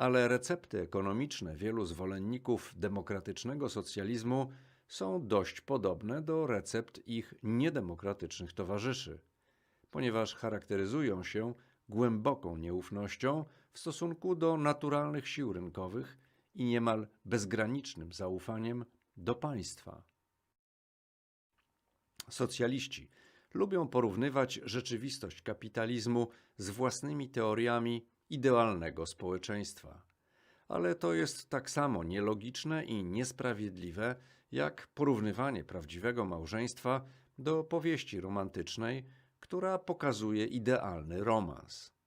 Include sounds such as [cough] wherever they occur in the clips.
Ale recepty ekonomiczne wielu zwolenników demokratycznego socjalizmu są dość podobne do recept ich niedemokratycznych towarzyszy, ponieważ charakteryzują się głęboką nieufnością w stosunku do naturalnych sił rynkowych i niemal bezgranicznym zaufaniem do państwa. Socjaliści lubią porównywać rzeczywistość kapitalizmu z własnymi teoriami idealnego społeczeństwa. Ale to jest tak samo nielogiczne i niesprawiedliwe, jak porównywanie prawdziwego małżeństwa do powieści romantycznej, która pokazuje idealny romans.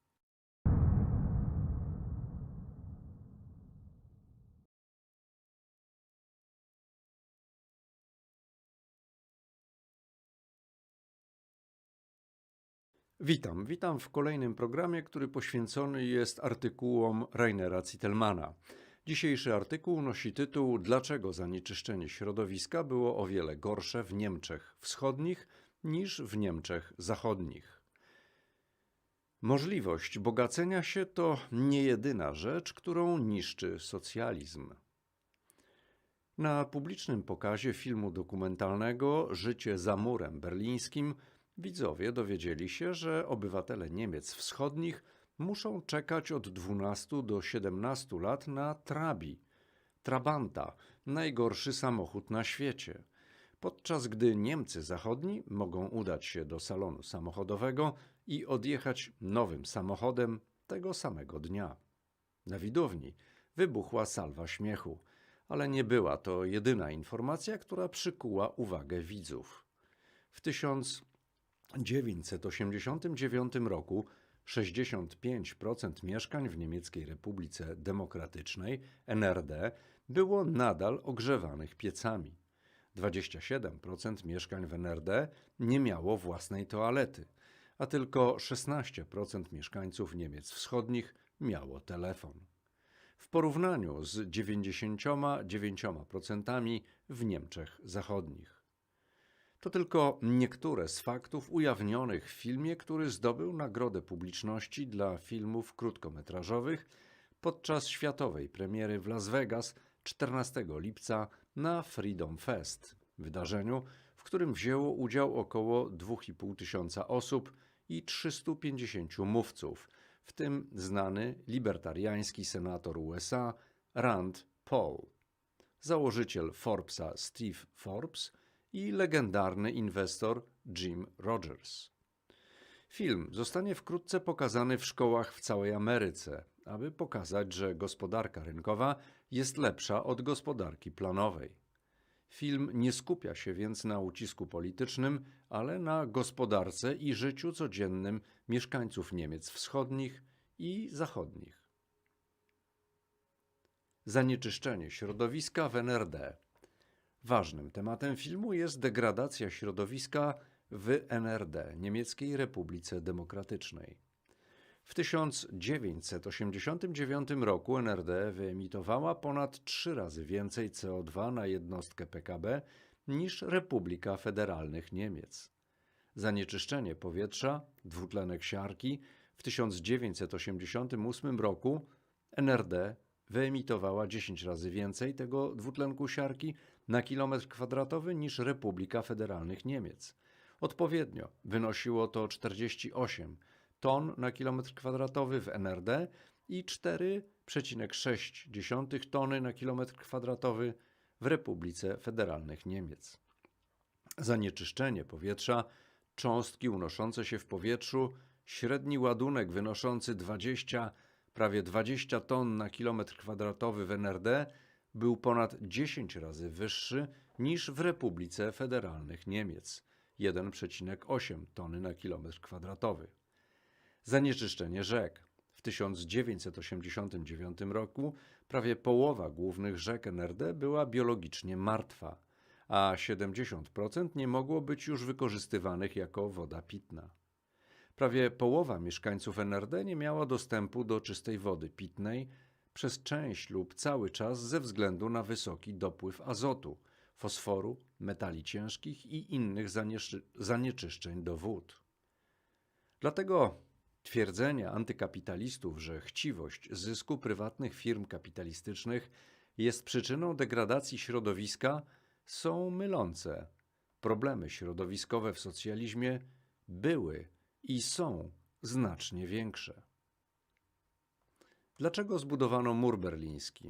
Witam, witam w kolejnym programie, który poświęcony jest artykułom Rainera Zittelmana. Dzisiejszy artykuł nosi tytuł Dlaczego zanieczyszczenie środowiska było o wiele gorsze w Niemczech Wschodnich niż w Niemczech Zachodnich. Możliwość bogacenia się to nie jedyna rzecz, którą niszczy socjalizm. Na publicznym pokazie filmu dokumentalnego Życie za murem berlińskim widzowie dowiedzieli się, że obywatele Niemiec wschodnich muszą czekać od 12 do 17 lat na Trabi, Trabanta, najgorszy samochód na świecie. Podczas gdy Niemcy zachodni mogą udać się do salonu samochodowego i odjechać nowym samochodem tego samego dnia. Na widowni wybuchła salwa śmiechu, ale nie była to jedyna informacja, która przykuła uwagę widzów. W 1989 roku 65% mieszkań w Niemieckiej Republice Demokratycznej NRD było nadal ogrzewanych piecami. 27% mieszkań w NRD nie miało własnej toalety, a tylko 16% mieszkańców Niemiec Wschodnich miało telefon. W porównaniu z 99% w Niemczech Zachodnich. To tylko niektóre z faktów ujawnionych w filmie, który zdobył Nagrodę Publiczności dla filmów krótkometrażowych podczas światowej premiery w Las Vegas 14 lipca na Freedom Fest, wydarzeniu, w którym wzięło udział około 2,5 tysiąca osób i 350 mówców, w tym znany libertariański senator USA Rand Paul, założyciel Forbesa Steve Forbes – i legendarny inwestor Jim Rogers. Film zostanie wkrótce pokazany w szkołach w całej Ameryce, aby pokazać, że gospodarka rynkowa jest lepsza od gospodarki planowej. Film nie skupia się więc na ucisku politycznym, ale na gospodarce i życiu codziennym mieszkańców Niemiec wschodnich i zachodnich. Zanieczyszczenie środowiska w NRD Ważnym tematem filmu jest degradacja środowiska w NRD, Niemieckiej Republice Demokratycznej. W 1989 roku NRD wyemitowała ponad trzy razy więcej CO2 na jednostkę PKB niż Republika Federalnych Niemiec. Zanieczyszczenie powietrza, dwutlenek siarki w 1988 roku NRD wyemitowała 10 razy więcej tego dwutlenku siarki na kilometr kwadratowy niż Republika Federalnych Niemiec. Odpowiednio wynosiło to 48 ton na kilometr kwadratowy w NRD i 4,6 tony na kilometr kwadratowy w Republice Federalnych Niemiec. Zanieczyszczenie powietrza, cząstki unoszące się w powietrzu, średni ładunek wynoszący 20 prawie 20 ton na kilometr kwadratowy w NRD był ponad 10 razy wyższy niż w Republice Federalnych Niemiec 1,8 tony na kilometr kwadratowy. Zanieczyszczenie rzek. W 1989 roku prawie połowa głównych rzek NRD była biologicznie martwa, a 70% nie mogło być już wykorzystywanych jako woda pitna. Prawie połowa mieszkańców NRD nie miała dostępu do czystej wody pitnej przez część lub cały czas ze względu na wysoki dopływ azotu, fosforu, metali ciężkich i innych zanieczyszczeń do wód. Dlatego Twierdzenia antykapitalistów, że chciwość zysku prywatnych firm kapitalistycznych jest przyczyną degradacji środowiska, są mylące. Problemy środowiskowe w socjalizmie były i są znacznie większe. Dlaczego zbudowano mur berliński?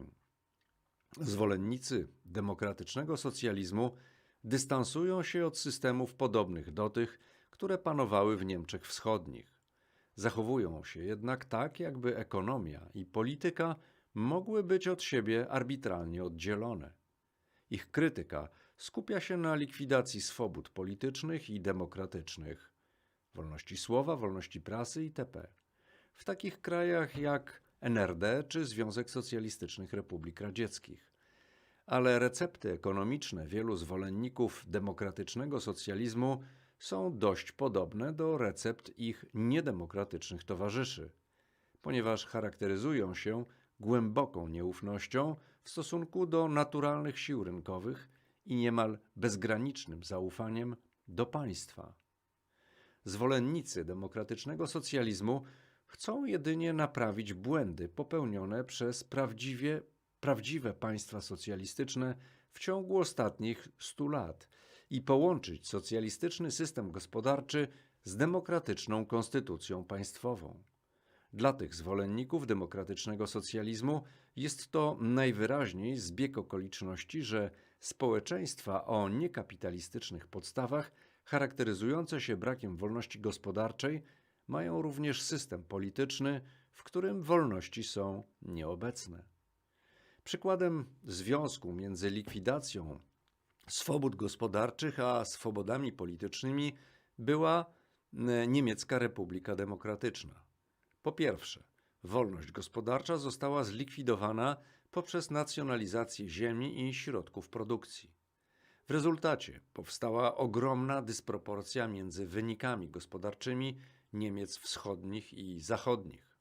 Zwolennicy demokratycznego socjalizmu dystansują się od systemów podobnych do tych, które panowały w Niemczech Wschodnich. Zachowują się jednak tak, jakby ekonomia i polityka mogły być od siebie arbitralnie oddzielone. Ich krytyka skupia się na likwidacji swobód politycznych i demokratycznych, wolności słowa, wolności prasy itp. W takich krajach jak NRD czy Związek Socjalistycznych Republik Radzieckich. Ale recepty ekonomiczne wielu zwolenników demokratycznego socjalizmu są dość podobne do recept ich niedemokratycznych towarzyszy, ponieważ charakteryzują się głęboką nieufnością w stosunku do naturalnych sił rynkowych i niemal bezgranicznym zaufaniem do państwa. Zwolennicy demokratycznego socjalizmu chcą jedynie naprawić błędy popełnione przez prawdziwie, prawdziwe państwa socjalistyczne w ciągu ostatnich stu lat i połączyć socjalistyczny system gospodarczy z demokratyczną konstytucją państwową. Dla tych zwolenników demokratycznego socjalizmu jest to najwyraźniej zbieg okoliczności, że społeczeństwa o niekapitalistycznych podstawach, charakteryzujące się brakiem wolności gospodarczej, mają również system polityczny, w którym wolności są nieobecne. Przykładem związku między likwidacją swobód gospodarczych a swobodami politycznymi była Niemiecka Republika Demokratyczna. Po pierwsze, wolność gospodarcza została zlikwidowana poprzez nacjonalizację ziemi i środków produkcji. W rezultacie powstała ogromna dysproporcja między wynikami gospodarczymi Niemiec wschodnich i zachodnich.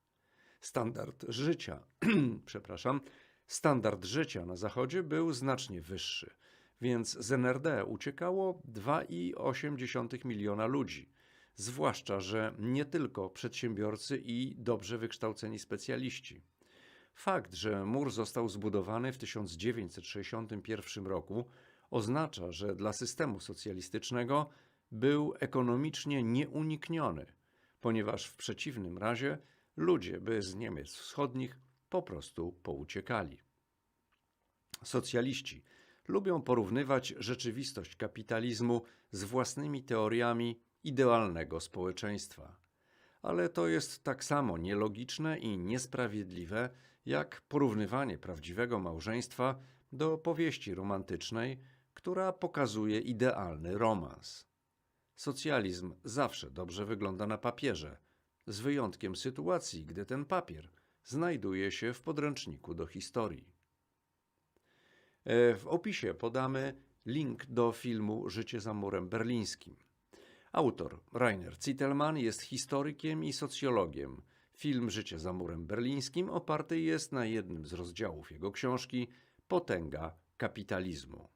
Standard życia, [clears throat] przepraszam, standard życia na zachodzie był znacznie wyższy, więc z NRD uciekało 2,8 miliona ludzi, zwłaszcza, że nie tylko przedsiębiorcy i dobrze wykształceni specjaliści. Fakt, że mur został zbudowany w 1961 roku, oznacza, że dla systemu socjalistycznego był ekonomicznie nieunikniony, ponieważ w przeciwnym razie ludzie by z Niemiec wschodnich po prostu pouciekali. Socjaliści lubią porównywać rzeczywistość kapitalizmu z własnymi teoriami idealnego społeczeństwa. Ale to jest tak samo nielogiczne i niesprawiedliwe, jak porównywanie prawdziwego małżeństwa do powieści romantycznej, która pokazuje idealny romans. Socjalizm zawsze dobrze wygląda na papierze, z wyjątkiem sytuacji, gdy ten papier znajduje się w podręczniku do historii. E, w opisie podamy link do filmu Życie za murem berlińskim. Autor Rainer Zittelmann jest historykiem i socjologiem. Film Życie za murem berlińskim oparty jest na jednym z rozdziałów jego książki Potęga kapitalizmu.